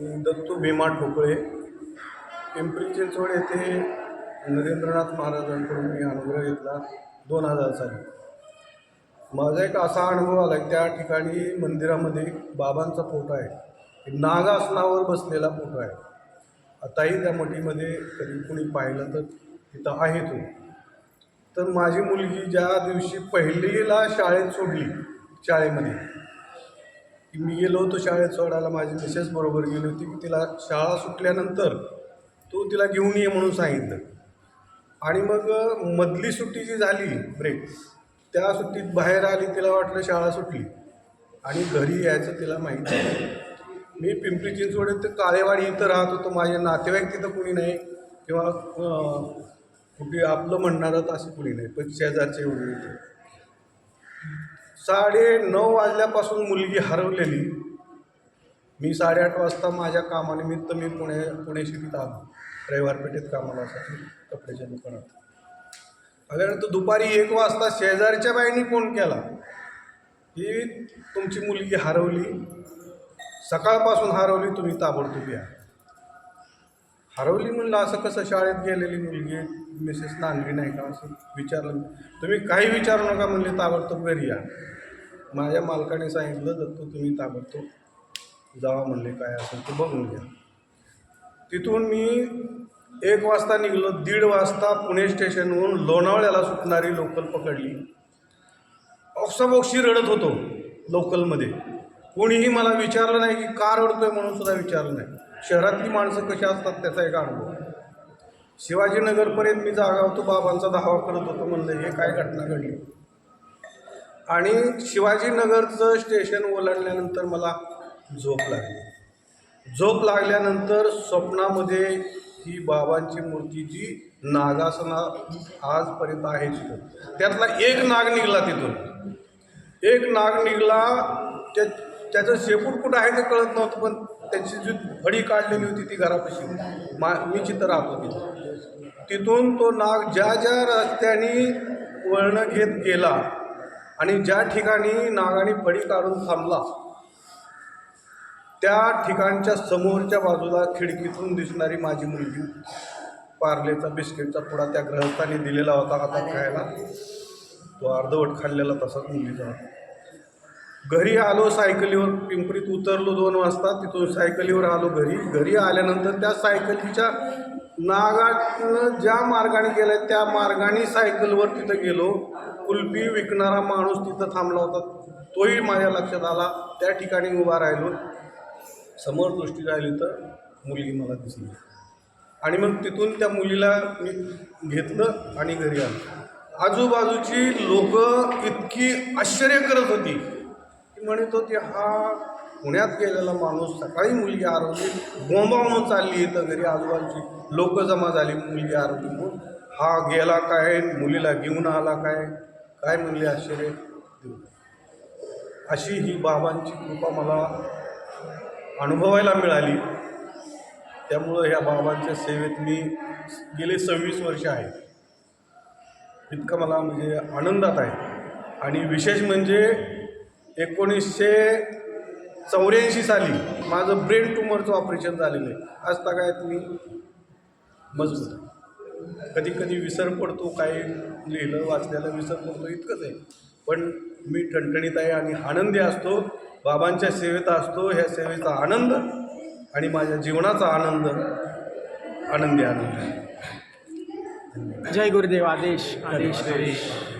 दत्तू भीमा ठोकळे. पिंपरी चिंचवड येथे नरेंद्रनाथ महाराजांकडून मी अनुग्रह घेतला दोन हजार साली माझा एक असा अनुभव आला की त्या ठिकाणी मंदिरामध्ये बाबांचा फोटो आहे. नागासनावर बसलेला फोटो आहे. आताही त्या मठीमध्ये कधी कुणी पाहिलं तर तिथं आहे तो. तर माझी मुलगी ज्या दिवशी पहिलीला शाळेत सोडली शाळेमध्ये की मी गेलो होतो शाळेत सोडायला माझी मिसेस बरोबर गेली होती. की तिला शाळा सुटल्यानंतर तू तिला घेऊन ये म्हणून सांगितलं. आणि मग मधली सुट्टी जी झाली ब्रेक त्या सुट्टीत बाहेर आली तिला वाटलं शाळा सुटली. आणि घरी यायचं तिला माहिती नाही. मी पिंपरी चिंचवड ते काळेवाडी इथं राहत होतो. माझे नातेवाईक तिथं कुणी नाही. किंवा कुठे आपलं म्हणणारं असं कुणी नाही. पण शेजारचे वगैरे इथे साडे नऊ वाजल्यापासून मुलगी हरवलेली. मी साडेआठ वाजता माझ्या कामानिमित्त मी पुणे पुणे सिटीत आलो. रविवार पेठेत कामाला असायची कपड्याच्या दुकानात. आल्यानंतर दुपारी एक वाजता शेजारच्या बाईंनी फोन केला की तुमची मुलगी हरवली. सकाळपासून हरवली तुम्ही ताबडतोब या. हरवली म्हणलं असं कसं शाळेत गेलेली मुलगी? मिसेस नांदली नाही का? असं विचारलं. तुम्ही काही विचारू नका म्हणले ताबडतोब घरी या. माझ्या मालकाने सांगितलं दत्तू तुम्ही ताबडतोब जावा म्हणले काय असेल ते बघून घ्या. तिथून मी एक वाजता निघलो. दीड वाजता पुणे स्टेशनहून लोणावळ्याला सुटणारी लोकल पकडली. ऑक्साबॉक्सी रडत होतो लोकलमध्ये. कोणीही मला विचारलं नाही की का रडतोय? म्हणून सुद्धा विचारलं नाही. शहरातली माणसं कशी असतात त्याचा एक अनुभव. शिवाजीनगरपर्यंत मी जागा होतो बाबांचा धावा करत होतो म्हणलं हे काय घटना घडली. आणि शिवाजीनगरचं स्टेशन ओलांडल्यानंतर मला झोप लागली. झोप लागल्यानंतर स्वप्नामध्ये ही बाबांची मूर्ती जी नागासना आजपर्यंत आहे तिथं. त्यातला एक नाग निघाला तिथून. एक नाग निघाला त्या त्याचं शेपूट कुठं आहे ते कळत नव्हतं पण त्याची जी फडी काढलेली होती ती घरापाशी. मा मी चित्र राहतो तिथं. तिथून तो नाग ज्या ज्या रस्त्याने वळणं घेत गेला आणि ज्या ठिकाणी नागाने फडी काढून थांबला त्या ठिकाणच्या समोरच्या बाजूला खिडकीतून दिसणारी माझी मुलगी पार्लेचा बिस्किटचा पुडा त्या ग्रहस्थाने दिलेला होता आता खायला. तो अर्धवट खाल्लेला तसाच मुलीचा होता. घरी आलो सायकलीवर पिंपरीत उतरलो दोन वाजता तिथून सायकलीवर आलो घरी. घरी आल्यानंतर त्या सायकलीच्या नागातनं ज्या मार्गाने गेल्या त्या मार्गाने सायकलवर तिथं गेलो. कुल्फी विकणारा माणूस तिथं थांबला होता. तोही माझ्या लक्षात आला. त्या ठिकाणी उभा राहिलो. समोर दृष्टी राहिली तर मुलगी मला दिसली. आणि मग तिथून त्या मुलीला मी घेतलं आणि घरी आलो. आजूबाजूची लोकं इतकी आश्चर्य करत होती. म्हणत होती हा पुण्यात गेलेला माणूस सकाळी मुलगी हरवली बोंबावून चालली इथं घरी आजूबाजूची. लोक जमा झाली मुलगी हरवली म्हणून हा गेला काय? मुलीला घेऊन आला काय? काय म्हणले आश्चर्य? अशी ही बाबांची कृपा मला अनुभवायला मिळाली. त्यामुळं ह्या बाबांच्या सेवेत मी गेले सव्वीस वर्ष आहे. इतकं मला म्हणजे आनंदात आहे. आणि विशेष म्हणजे एकोणीसशे चौऱ्याऐंशी साली माझं ब्रेन ट्युमरचं ऑपरेशन झालेलं आहे. आज तगायत मी मजबूत. कधी कधी विसर पडतो काही लिहिलं वाचलेलं विसर पडतो इतकंच आहे. पण मी ठणठणीत आहे आणि आनंदी असतो बाबांच्या सेवेत असतो ह्या सेवेचा आनंद आणि माझ्या जीवनाचा आनंद आनंदी आनंद जय गुरुदेव आदेश आदेश. आदेश.